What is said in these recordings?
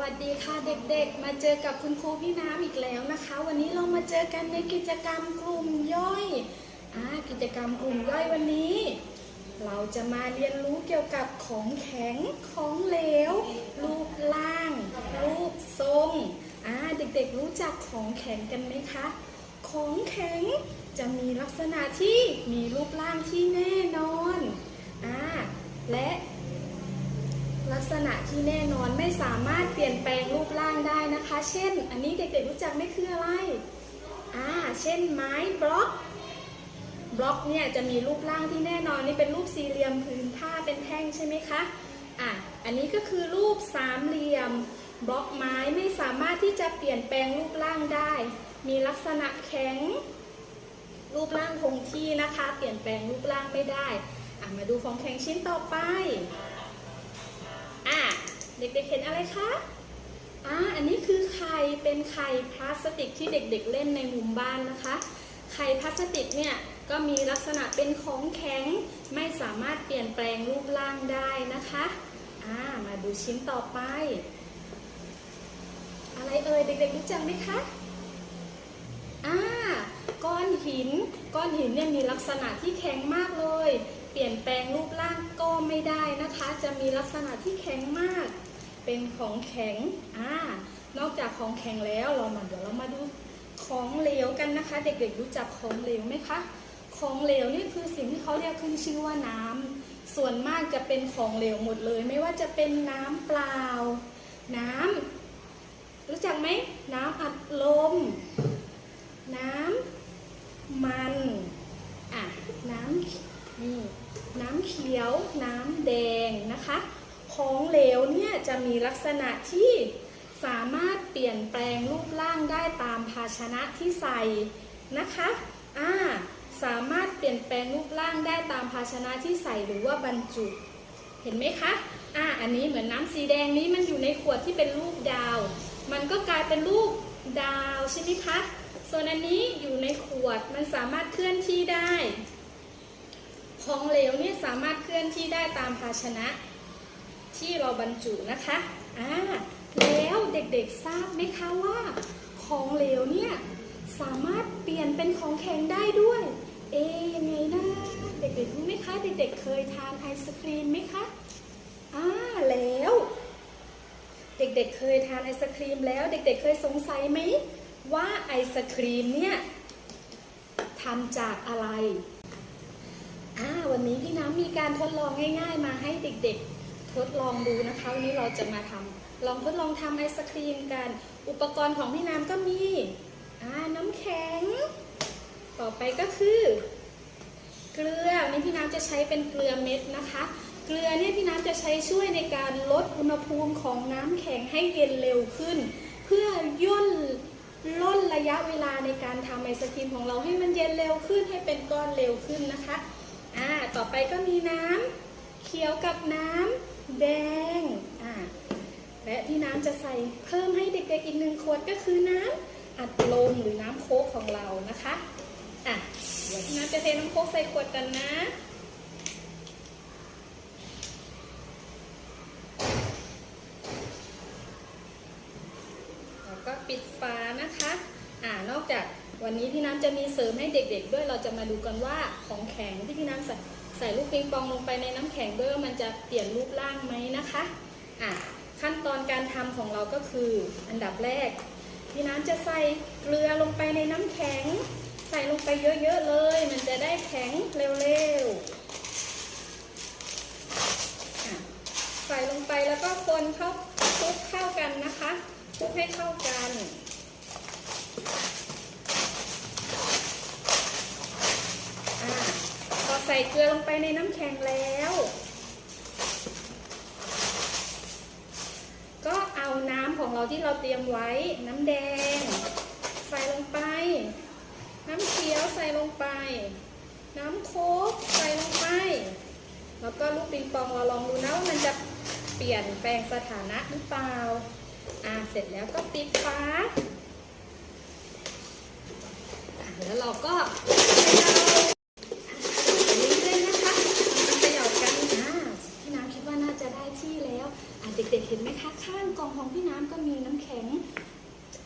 วัสดีค่ะเด็กๆ มาเจอกับคุณครูพี่น้ำอีกแล้วนะคะ วันนี้เรามาเจอกันในกิจกรรมกลุ่มย่อยอกิจกรรมกลุ่มย่อยวันนี้ เราจะมาเรียนรู้เกี่ยวกับของแข็งของเหลว รูปร่าง รูปทรงเด็กๆรู้จักของแข็งกันไหมคะ ของแข็งจะมีลักษณะที่มีรูปร่างที่แน่นอนอ่าและ ลักษณะที่แน่นอน ไม่สามารถเปลี่ยนแปลงรูปร่างได้นะคะ เช่น อันนี้เด็กๆรู้จักไหมคืออะไร อ่า เช่นไม้บล็อกบล็อกเนี่ยจะมีรูปร่างที่แน่นอนนี่เป็นรูปสี่เหลี่ยมผืนผ้าเป็นแท่งใช่ไหมคะ อะ อันนี้ก็คือรูปสามเหลี่ยม บล็อกไม้ไม่สามารถที่จะเปลี่ยนแปลงรูปร่างได้ มีลักษณะแข็ง รูปร่างคงที่นะคะ เปลี่ยนแปลงรูปร่างไม่ได้ อะ มาดูของแข็งชิ้นต่อไป อะ เด็กๆเห็นอะไรคะอ่าอันนี้คือไข่เป็นไข่พลาสติกที่เด็กๆเล่นในมุมบ้านนะคะ ไข่พลาสติกเนี่ยก็มีลักษณะเป็นของแข็งไม่สามารถเปลี่ยนแปลงรูปร่างได้นะคะอ่ามาดูชิ้นต่อไป อะไรเอ่ยเด็กๆรู้จักไหมคะอ่าก้อนหิน ก้อนหินเนี่ยมีลักษณะที่แข็งมากเลย เปลี่ยนแปลงรูปร่างก็ไม่ได้นะคะ จะมีลักษณะที่แข็งมาก เป็นของแข็งอ่านอกจากของแข็งแล้วเรามาเดี๋ยวเรามาดูของเหลวกันนะคะ เด็กๆรู้จักของเหลวไหมคะของเหลวนี่คือสิ่งที่เขาเรียกขึ้นชื่อว่าน้ำส่วนมากจะเป็นของเหลวหมดเลย ไม่ว่าจะเป็นน้ำเปล่า น้ำรู้จักไหมน้ำอัดลม น้ำมันอะน้ำ นี่น้ำเขียวน้ำแดงนะคะ ของเหลวเนี่ยจะมีลักษณะที่สามารถเปลี่ยนแปลงรูปร่างได้ตามภาชนะที่ใส่นะคะอ่าสามารถเปลี่ยนแปลงรูปร่างได้ตามภาชนะที่ใส่หรือว่าบรรจุ เห็นไหมคะอ่าอันนี้เหมือนน้ำสีแดงนี้มันอยู่ในขวดที่เป็นรูปดาว มันก็กลายเป็นรูปดาวใช่ไหมคะ ส่วนอันนี้อยู่ในขวดมันสามารถเคลื่อนที่ ของเหลวเนี่ยสามารถเคลื่อนที่ได้ตามภาชนะที่เราบรรจุนะคะอ่าแล้วเด็กๆทราบไหมคะว่าของเหลวเนี่ยสามารถเปลี่ยนเป็นของแข็งได้ด้วย เอ๊ยยังไงนะเด็กๆรู้ไหมคะ เด็กๆเคยทานไอศครีมไหมคะอ่าแล้ว เด็กๆเคยทานไอศครีมแล้ว เด็กๆเคยสงสัยไหมว่าไอศครีมเนี่ยทำจากอะไร อ่าวันนี้พี่น้ำมีการทดลองง่าย ๆ มาให้เด็กๆ ทดลองดูนะคะวันนี้เราจะมาทำลองทดลองทำไอศครีมกัน อุปกรณ์ของพี่น้ำก็มีอ่าน้ำแข็ง ต่อไปก็คือ เกลือวันนี้พี่น้ำจะใช้เป็นเกลือเม็ดนะคะ เกลือเนี่ยพี่น้ำจะใช้ช่วยในการลดอุณหภูมิของน้ำแข็งให้เย็นเร็วขึ้น เพื่อย่นล่นระยะเวลาในการทำไอศครีมของเราให้มันเย็นเร็วขึ้นให้เป็นก้อนเร็วขึ้นนะคะ อ่าต่อไปก็มีน้ำเขียวกับน้ำแดงอ่าและที่น้ำจะใส่เพิ่มให้เด็กๆอีกหนึ่งขวดก็คือน้ำอัดลมหรือน้ำโค้กของเรานะคะอะเดี๋ยวพี่น้ำจะเทน้ำโค้กใส่ขวดกันนะ แล้วก็ปิดฝานะคะ อ่านอกจาก วันนี้พี่น้ำจะมีเสริมให้เด็ก ๆ ด้วยเราจะมาดูกันว่าของแข็งที่พี่น้ำใส่ใส่ลูกปิงปองลงไปในน้ำแข็งด้วยว่ามันจะเปลี่ยนรูปร่างไหมนะคะอะขั้นตอนการทำของเราก็คืออันดับแรก พี่น้ำจะใส่เกลือลงไปในน้ำแข็ง ใส่ลงไปเยอะๆเลย มันจะได้แข็งเร็วๆใส่ลงไปแล้วก็คนเข้าคลุกเข้ากันนะคะคลุกให้เข้ากัน อ่าพอใส่เกลือลงไปในน้ำแข็งแล้ว ก็เอาน้ำของเราที่เราเตรียมไว้น้ำแดง ใส่ลงไป น้ำเขียวใส่ลงไป น้ำโค้กใส่ลงไป แล้วก็ลูกปิงปองเราลองดูนะว่ามันจะเปลี่ยนแปลงสถานะหรือเปล่า อ่าเสร็จแล้วก็ปิดฝาอะแล้วเราก็เขย่าเรื่อยๆนะคะมันเขย่ากันอ่าพี่น้ำคิดว่าน่าจะได้ที่แล้ว อะเด็กๆ ด็กๆเห็นไหมคะข้างกล่องของพี่น้ำก็มีน้ำแข็ง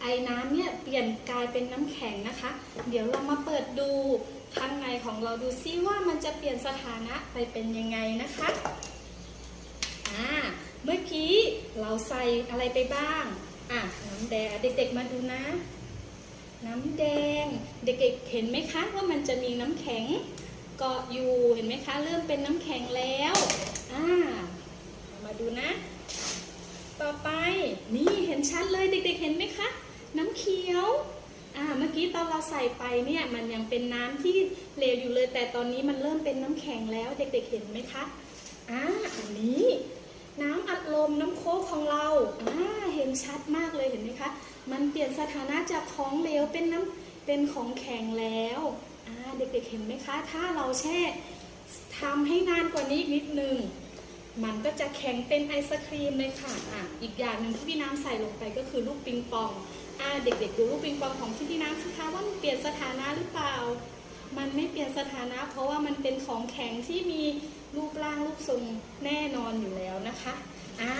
ไอ้น้ำเนี่ยเปลี่ยนกลายเป็นน้ำแข็งนะคะ เดี๋ยวเรามาเปิดดูข้างในของเราดูซิว่ามันจะเปลี่ยนสถานะไปเป็นยังไงนะคะอ่าเมื่อกี้เราใส่อะไรไปบ้างอะน้ำแดงเด็กๆมาดูนะ น้ำแดงเด็กๆเห็นไหมคะว่ามันจะมีน้ำแข็งเกาะอยู่เห็นไหมคะ เริ่มเป็นน้ำแข็งแล้วอ่ามาดูนะ ต่อไปนี่เห็นชัดเลยเด็กๆเห็นไหมคะ น้ำเขียวอ่าเมื่อ กี้ตอนเราใส่ไปเนี่ยมันยังเป็นน้ำที่เหลวอยู่เลย แต่ตอนนี้มันเริ่มเป็นน้ำแข็งแล้วเด็กๆเห็นไหมคะอ่าอันนี้น้ำอัดลมน้ำโค้กของเราอ่าเห็นชัดมากเลยเห็นไหมคะ มันเปลี่ยนสถานะจากของเหลวเป็นน้ำเป็นของแข็งแล้วอ่าเด็กๆเห็นไหมคะ ถ้าเราแช่ทำให้นานกว่านี้อีกนิดนึง มันก็จะแข็งเป็นไอศครีมเลยค่ะอะอีกอย่างหนึ่งที่พี่น้ำใส่ลงไปก็คือลูกปิงปอง เด็กๆดูลูกปิงปองของที่พี่น้ำสิคะว่ามันเปลี่ยนสถานะหรือเปล่า มันไม่เปลี่ยนสถานะ เพราะว่ามันเป็นของแข็งที่มีรูปร่างรูปทรงแน่นอนอยู่แล้วนะคะอ่า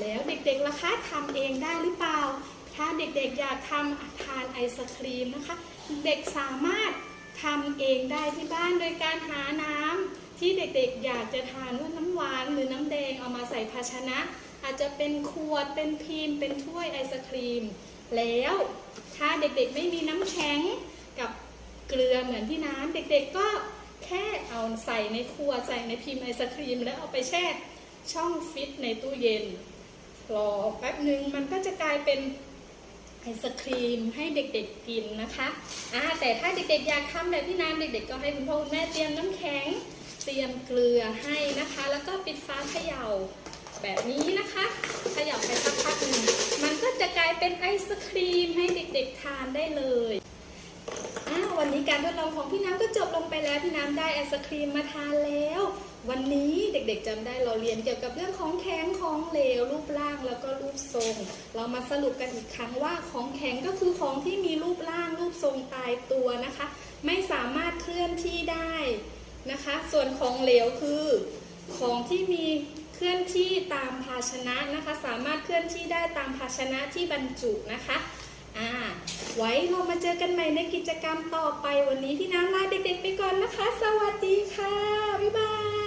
แล้วเด็กๆล่ะคะทำเองได้หรือเปล่า ถ้าเด็กๆอยากทำทานไอศครีมนะคะ เด็กสามารถทำเองได้ที่บ้านโดยการหาน้ำที่เด็กๆอยากจะทานว่าน้ำหวานหรือน้ำแดงเอามาใส่ภาชนะ อาจจะเป็นขวด เป็นพิมพ์ เป็นถ้วยไอศครีม แล้วถ้าเด็กๆไม่มีน้ำแข็งกับเกลือเหมือนที่น้ำเด็กๆก็แค่เอาใส่ในขวดใส่ในพิมพ์ไอศครีม แล้วเอาไปแช่ช่องฟิตในตู้เย็นรอแป๊บหนึ่งมันก็จะกลายเป็นไอศครีมให้เด็กๆกินนะคะอ่าแต่ถ้าเด็กๆอยากทำแบบพี่น้ำเด็ก ๆ ก็ให้คุณพ่อคุณแม่เตรียมน้ำแข็ง เตรียมเกลือให้นะคะ แล้วก็ปิดฟ้าเขย่า แบบนี้นะคะ ขย่าไปสักพักหนึ่งมันก็จะกลายเป็นไอศครีมให้เด็กๆทานได้เลยววันนี้การทดลองของพี่น้ำก็จบลงไปแล้วพี่น้ำได้ไอศครีมมาทานแล้ว วันนี้เด็กๆจำได้เราเรียนเกี่ยวกับเรื่องของแข็งของเหลวรูปร่างแล้วก็รูปทรง เรามาสรุปกันอีกครั้งว่าของแข็งก็คือของที่มีรูปร่างรูปทรงตายตัวนะคะ ไม่สามารถเคลื่อนที่ได้นะคะ ส่วนของเหลวคือ ของที่มี เคลื่อนที่ตามภาชนะนะคะ สามารถเคลื่อนที่ได้ตามภาชนะที่บรรจุนะคะอ่าไว้เรามาเจอกันใหม่ในกิจกรรมต่อไปวันนี้พี่น้ำลาเด็กๆไปก่อนนะคะ สวัสดีค่ะ บ๊ายบาย